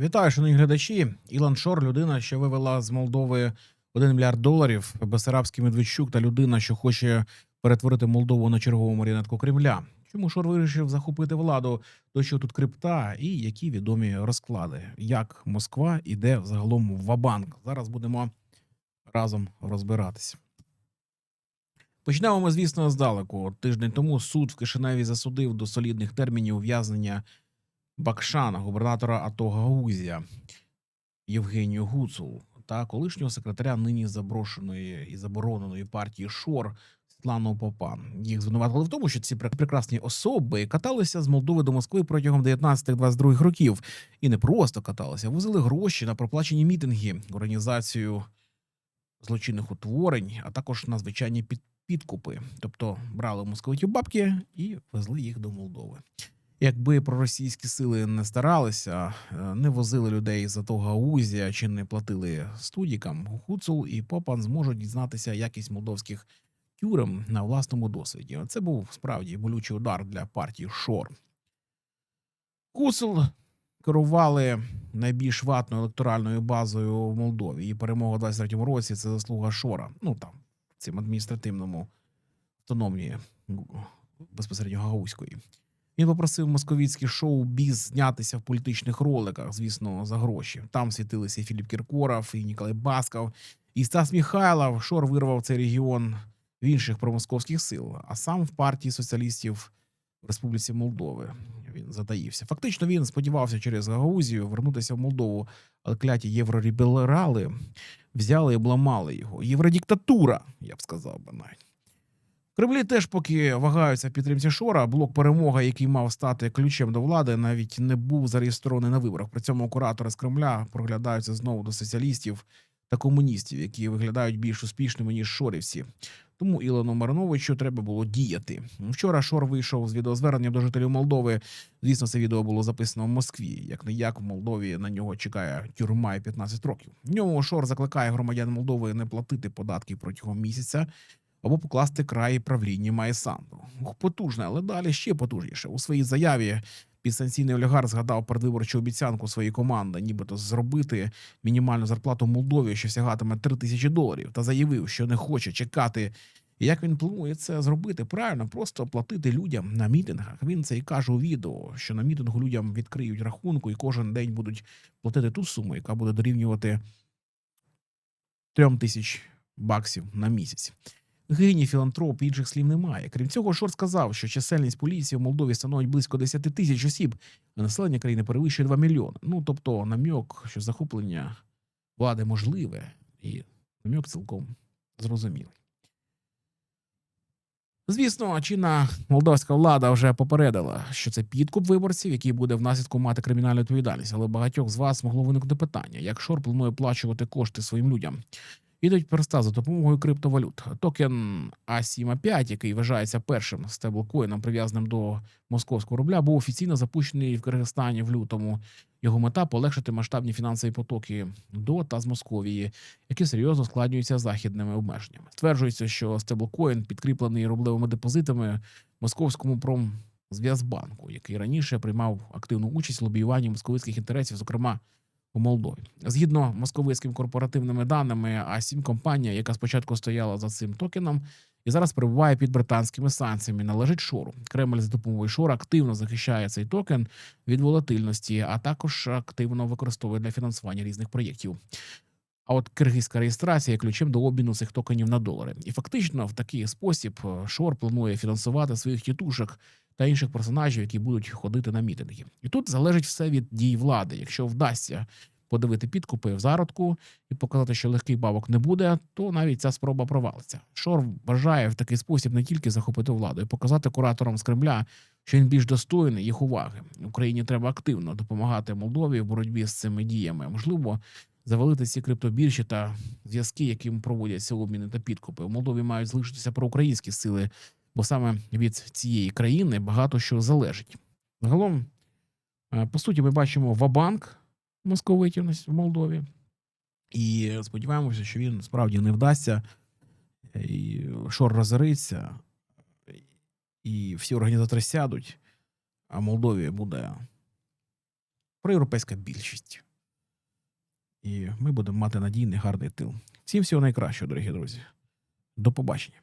Вітаю, шановні глядачі. Ілон Шор, людина, що вивела з Молдови 1 мільярд доларів, Бесарабський Медведчук та людина, що хоче перетворити Молдову на чергову маріонетку Кремля. Чому Шор вирішив захопити владу? До що тут крипта і які відомі розклади? Як Москва іде загалом в Вабанк? Зараз будемо разом розбиратися. Почнемо ми, звісно, здалеку. Тиждень тому суд в Кишиневі засудив до солідних термінів ув'язнення Бакшана, губернатора АТО Гаузія Євгенію Гуцул та колишнього секретаря нині заброшеної і забороненої партії Шор Світлану Попа. Їх звинуватили в тому, що ці прекрасні особи каталися з Молдови до Москви протягом 19-22 років і не просто каталися, возили гроші на проплачені мітинги, організацію злочинних утворень, а також на звичайні під, підкупи. Тобто брали московитів бабки і везли їх до Молдови. Якби проросійські сили не старалися, е, не возили людей за того Гаузія чи не платили студікам, Гуцул і Попан зможуть дізнатися якість молдовських тюрем на власному досвіді. Це був справді болючий удар для партії Шор. Гуцул керували найбільш ватною електоральною базою в Молдові. Її перемога у 23-му році це заслуга Шора. Ну там цим адміністративному автономії безпосередньо Гаузької. Він попросив московіцький шоу Біз знятися в політичних роликах, звісно, за гроші. Там світилися Філіп Кіркоров, і Ніколай Басков, і Стас Міхайлов. Шор вирвав цей регіон в інших промосковських сил, а сам в партії соціалістів в Республіці Молдови він затаївся. Фактично він сподівався через Гаузію вернутися в Молдову, але кляті євроліберали взяли і обламали його. Євродиктатура, я б сказав би навіть. Кремлі теж поки вагаються в підтримці Шора. Блок перемога, який мав стати ключем до влади, навіть не був зареєстрований на виборах. При цьому куратори з Кремля проглядаються знову до соціалістів та комуністів, які виглядають більш успішними ніж шорівці. Тому Ілону Мариновичу треба було діяти. Вчора Шор вийшов з відеозверненням до жителів Молдови. Звісно, це відео було записано в Москві. Як не як в Молдові на нього чекає тюрма і 15 років. В ньому Шор закликає громадян Молдови не платити податки протягом місяця або покласти край правління Майсанду. Ух, Потужне, але далі ще потужніше. У своїй заяві підстанційний олігарх згадав передвиборчу обіцянку своєї команди, нібито зробити мінімальну зарплату Молдові, що сягатиме 3 тисячі доларів, та заявив, що не хоче чекати. Як він планує це зробити? Правильно, просто платити людям на мітингах. Він це і каже у відео, що на мітингу людям відкриють рахунку і кожен день будуть платити ту суму, яка буде дорівнювати трьом тисяч баксів на місяць. Геній філантроп інших слів немає. Крім цього, Шор сказав, що чисельність поліції в Молдові становить близько 10 тисяч осіб, а населення країни перевищує 2 мільйони. Ну тобто, намьок, що захоплення влади можливе, і намьок цілком зрозумілий. Звісно, чинна молдовська влада вже попередила, що це підкуп виборців, який буде в наслідку мати кримінальну відповідальність. Але багатьох з вас могло виникнути питання: як Шор планує оплачувати кошти своїм людям? Ідуть перста за допомогою криптовалют. Токен А7А5, який вважається першим стеблкоїном, прив'язаним до московського рубля, був офіційно запущений в Киргизстані в лютому. Його мета полегшити масштабні фінансові потоки до та з Московії, які серйозно складнюються західними обмеженнями. Стверджується, що стеблкоін підкріплений рублевими депозитами московському промзв'язбанку, який раніше приймав активну участь в лобіюванні московицьких інтересів, зокрема у Молдові. Згідно московицьким корпоративними даними, А7 компанія, яка спочатку стояла за цим токеном, і зараз перебуває під британськими санкціями, належить Шору. Кремль за допомогою Шора активно захищає цей токен від волатильності, а також активно використовує для фінансування різних проєктів. А от киргизька реєстрація є ключем до обміну цих токенів на долари. І фактично в такий спосіб Шор планує фінансувати своїх тітушок та інших персонажів, які будуть ходити на мітинги. І тут залежить все від дій влади. Якщо вдасться подивити підкупи в зародку і показати, що легких бабок не буде, то навіть ця спроба провалиться. Шор бажає в такий спосіб не тільки захопити владу, і показати кураторам з Кремля, що він більш достойний їх уваги. Україні треба активно допомагати Молдові в боротьбі з цими діями. Можливо, завалити ці криптобіржі та зв'язки, яким проводяться обміни та підкупи. У Молдові мають залишитися проукраїнські сили, бо саме від цієї країни багато що залежить. Загалом, е, по суті, ми бачимо вабанк московитів в Молдові, і сподіваємося, що він справді не вдасться, е, і шор розориться, і всі організатори сядуть, а Молдові буде проєвропейська більшість. і ми будемо мати надійний гарний тил. Всім всього найкращого, дорогі друзі. До побачення.